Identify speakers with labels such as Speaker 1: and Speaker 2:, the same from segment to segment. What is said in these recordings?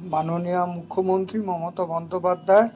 Speaker 1: মাননীয় মুখ্যমন্ত্রী মমতা বন্দ্যোপাধ্যায়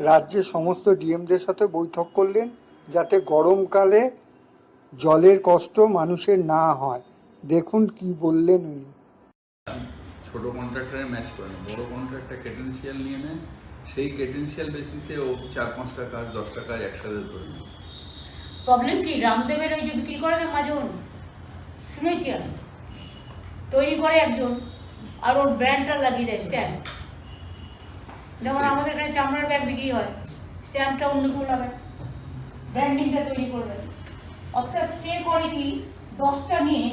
Speaker 1: রাজ্যের সমস্ত ডিএমদের সাথে বৈঠক করলেন যাতে গরমকালে জলের কষ্ট মানুষের না হয়। দেখুন কি বললেন উনি।
Speaker 2: ছোট কন্ট্রাক্টরে ম্যাচ করে না বড় কন্ট্রাক্টর ক্রেডেন্সিয়াল নিয়ে নেয় সেই ক্রেডেন্সিয়াল বেসিসে ও চার পাঁচটা কাজ দশটা কাজ একসাথে ধরে নেয়।
Speaker 3: প্রবলেম কি? রামদেবের ওই যে বিক্রি করে না মাজন? শুনেছি আমি। তৈরি করে একজন। আর ওর ব্র্যান্ডটা লাগিয়ে দেয় স্ট্যাম্প যেমন আমাদের এখানে চামড়ার ব্যাগ বিক্রি হয় স্ট্যাম্পটা অন্য কেউ লাগায় ব্র্যান্ডিংটা তৈরি করবে। অর্থাৎ সে করে কি দশটা নিয়ে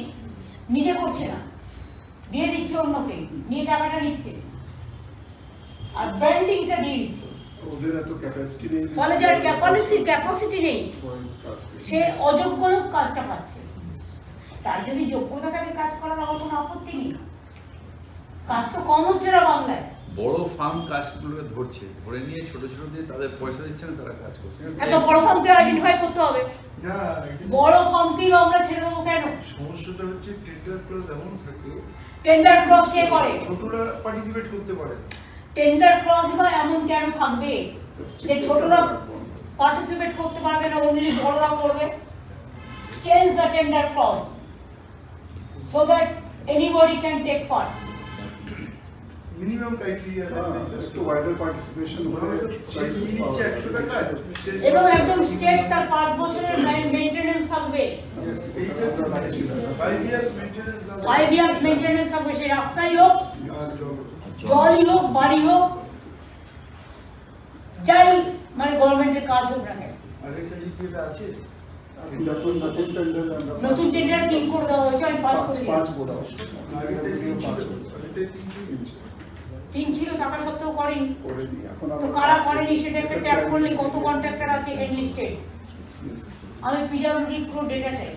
Speaker 3: নিজে করছে না। দিয়ে দিচ্ছে অন্যকে নিয়ে টাকাটা নিচ্ছে। আর ব্র্যান্ডিংটা দিয়ে দিচ্ছে।
Speaker 4: ওদের এত ক্যাপাসিটি নেই।
Speaker 3: ফলে যার ক্যাপাসিটি ক্যাপাসিটি নেই সে অযোগ্য লোক কাজটা পাচ্ছে। তার যদি যোগ্যতা থাকে কাজ করার আমার কোনো আপত্তি নেই। কাজ তো কম হচ্ছে না বাংলায়।
Speaker 2: বড় ফার্ম কাজগুলোকে ধরছে। ধরে নিয়ে ছোট ছোট দিয়ে তাদের পয়সা দিচ্ছে না তারা কাজ করছে।
Speaker 3: এত বড় ফার্মকে আইডেন্টিফাই করতে হবে? বড় ফার্মকেই আমরা ছেড়ে দেবো কেন?
Speaker 4: সমস্যাটা হচ্ছে টেন্ডার ক্লজ এমন থাকে
Speaker 3: টেন্ডার ক্লস কে করে?
Speaker 4: ছোটরা পার্টিসিপেট করতে পারে।
Speaker 3: টেন্ডার ক্লস বা এমন কেন থাকবে? যে ছোটরা পার্টিসিপেট করতে পারবে না অনলি বড়রা করবে। Change the tender clause so that anybody can take part
Speaker 4: minimum criteria
Speaker 5: একটু wider participation হলে success পাওয়া
Speaker 4: একশো টাকা
Speaker 3: এবং একদম স্টেট তার পাঁচ বছরের থাকবে।
Speaker 4: ফাইভ ইয়ার্স
Speaker 3: ইয়ার্স মেনটেনেন্স থাকবে সেই রাস্তাই হোক জলই হোক বাড়ি হোক যাই মানে গভর্নমেন্টের কাজ হোক না কেন।
Speaker 4: আছে
Speaker 5: নতুন নতুন
Speaker 3: টেন্ডার তিন করে দেওয়া হয়েছে আমি পাস করে
Speaker 5: পাঁচ
Speaker 4: তিন ছিল
Speaker 3: টাকা সত্ত্বেও করেনি। তো কারা করেনি সেটা একটা ট্যাপ করলে কত কন্ট্রাক্টর আছে এনলিস্টেড আমি পিডব্লিউডি পুরো ডেটা চাই।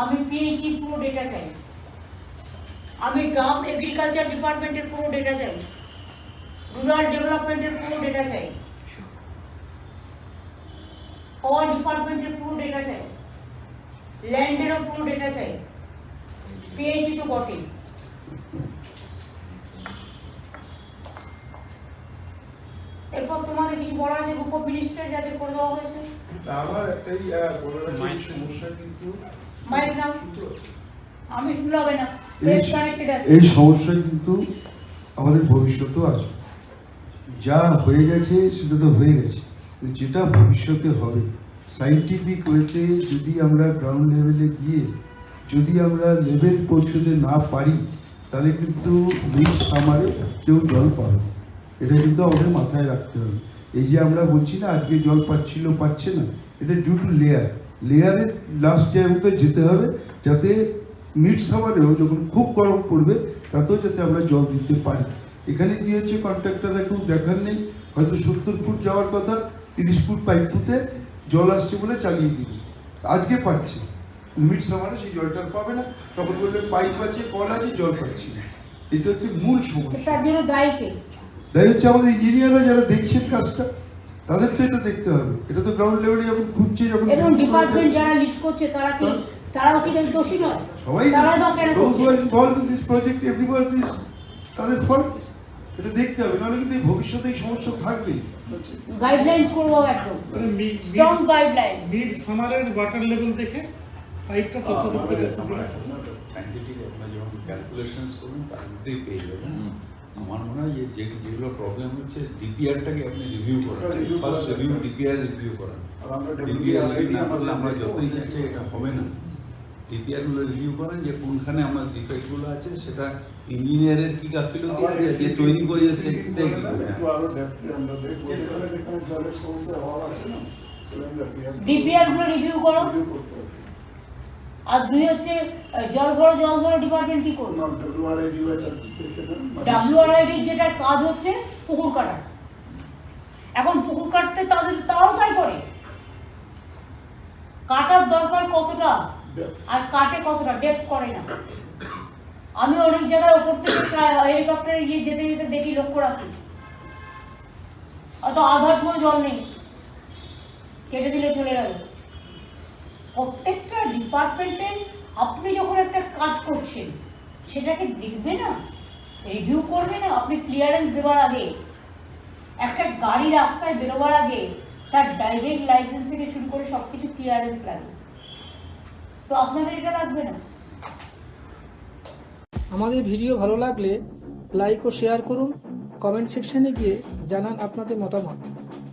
Speaker 3: আমি পিএইচই পুরো ডেটা চাই। আমি গ্রাম এগ্রিকালচার ডিপার্টমেন্টের পুরো ডেটা চাই। রুরাল ডেভেলপমেন্টের পুরো ডেটা চাই। পাওয়ার ডিপার্টমেন্টের পুরো ডেটা চাই। ল্যান্ডেরও পুরো ডেটা চাই। পিএইচই তো বটেই। এরপর তোমাদের কিছু বলা আছে? গ্রুপ অফ মিনিস্টার যাদের করে দেওয়া হয়েছে?
Speaker 4: আমার একটাই বলার সমস্যা কিন্তু
Speaker 3: মাইক
Speaker 4: শুধু
Speaker 3: আমি শুনলে হবে না।
Speaker 6: এই
Speaker 3: বেশ কানেক্টেড আছে।
Speaker 6: এই সমস্যা কিন্তু আমাদের ভবিষ্যতেও আছে যা হয়ে গেছে সেটা তো হয়ে গেছে। যেটা ভবিষ্যতে হবে। সাইন্টিফিক ওয়েতে যদি আমরা গ্রাউন্ড লেভেলে গিয়ে যদি আমরা লেভেল পৌঁছতে না পারি তাহলে কিন্তু মিড সামারে কেউ জল পাবে না। এটা কিন্তু আমাদের মাথায় রাখতে হবে। এই যে আমরা বলছি না, আজকে জল পাচ্ছিল, পাচ্ছে না, এটা ডিউ টু লেয়ার লেয়ারের লাস্ট জায়গাতে যেতে হবে, যাতে মিড সামারেও যখন খুব গরম পড়বে, তাতেও যাতে আমরা জল দিতে পারি। এখানে কি হচ্ছে কন্ট্রাক্টররা কেউ দেখার নেই। হয়তো সত্তর ফুট যাওয়ার কথা, তিরিশ ফুট পাইপ পুঁতে জল আসছে বলে চালিয়ে দিল আজকে পাচ্ছে। মিড সামারে সেই জলটা পাবে না। তখন বলবে পাইপ আছে, কল আছে, জল পাচ্ছি না। এটা হচ্ছে মূল সমস্যা।
Speaker 3: তার জন্য
Speaker 6: তাই হচ্ছে আমাদের ইঞ্জিনিয়াররা যারা দেখছেন কাজটা তাদের তো এটা দেখতে হবে। এটা তো গ্রাউন্ড লেভেলে যখন খুঁজছে যখন
Speaker 3: এবং ডিপার্টমেন্ট যারা লিড করছে তারা কি তারাও কি দোষী নয়?
Speaker 6: সবাই
Speaker 3: তারা বা কেন
Speaker 6: those
Speaker 3: করছে?
Speaker 6: who are involved in this project তাদের ফল এটা দেখতে হবে নাহলে কিন্তু ভবিষ্যতে এই সমস্যা থাকবেই।
Speaker 3: গাইডলাইন্স করে একদম। স্ট্রং গাইডলাইন
Speaker 7: মিড সামারের ওয়াটার লেভেল দেখে পাইপটা তত দূর
Speaker 2: আমাদের
Speaker 7: পর্যন্ত
Speaker 2: আমরা
Speaker 7: দিলে-
Speaker 2: এখন সাইন্টিফিক আপনারা যখন ক্যালকুলেশনস করবেন তার মধ্যেই পেয়ে যাবেন। আমার মনে হয় যে যে- যেগুলো প্রবলেম হচ্ছে ডিপিআরটাকে আপনি রিভিউ করেন। ফার্স্ট রিভিউ ডিপিআর রিভিউ করেন।
Speaker 5: আমরা
Speaker 2: ডিপিআর রিভিউ না করলে আমরা যতই চাইছি এটা হবে না। ডিপিআরগুলো রিভিউ করেন যে কোনখানে আমার ডিফেক্টগুলো আছে সেটা ইঞ্জিনিয়ারের কি গাফিলতি আছে যে তৈরি করেছে সে কি
Speaker 3: ডিপিআরগুলো রিভিউ করো। আর দুই হচ্ছে জল ভরো জল ডিপার্টমেন্ট কি করবে। ডাব্লিউআরআইডির যেটা কাজ হচ্ছে পুকুর কাটা এখন পুকুর কাটতে তাদের তারাও তাই করে। কাটার দরকার কতটা? আর কাটে কতটা? ডেপ করে না। আমি অনেক জায়গায় ওপর থেকে হেলিকপ্টারে গিয়ে যেতে যেতে দেখি লক্ষ্য রাখি। অত আধার পুরো জল নেই। কেটে দিলে চলে গেল। প্রত্যেকটা ডিপার্টমেন্টে আপনি যখন একটা কাজ করছেন সেটাকে দেখবে না? রিভিউ করবে না? আপনি ক্লিয়ারেন্স দেওয়ার আগে, একটা গাড়ি রাস্তায় বেরোবার আগে তার ড্রাইভিং লাইসেন্স থেকে শুরু করে সব কিছু ক্লিয়ারেন্স লাগে তো আপনাদের এটা লাগবে না?
Speaker 8: আমাদের ভিডিও ভালো লাগলে লাইক ও শেয়ার করুন কমেন্ট সেকশনে গিয়ে জানান আপনাদের মতামত।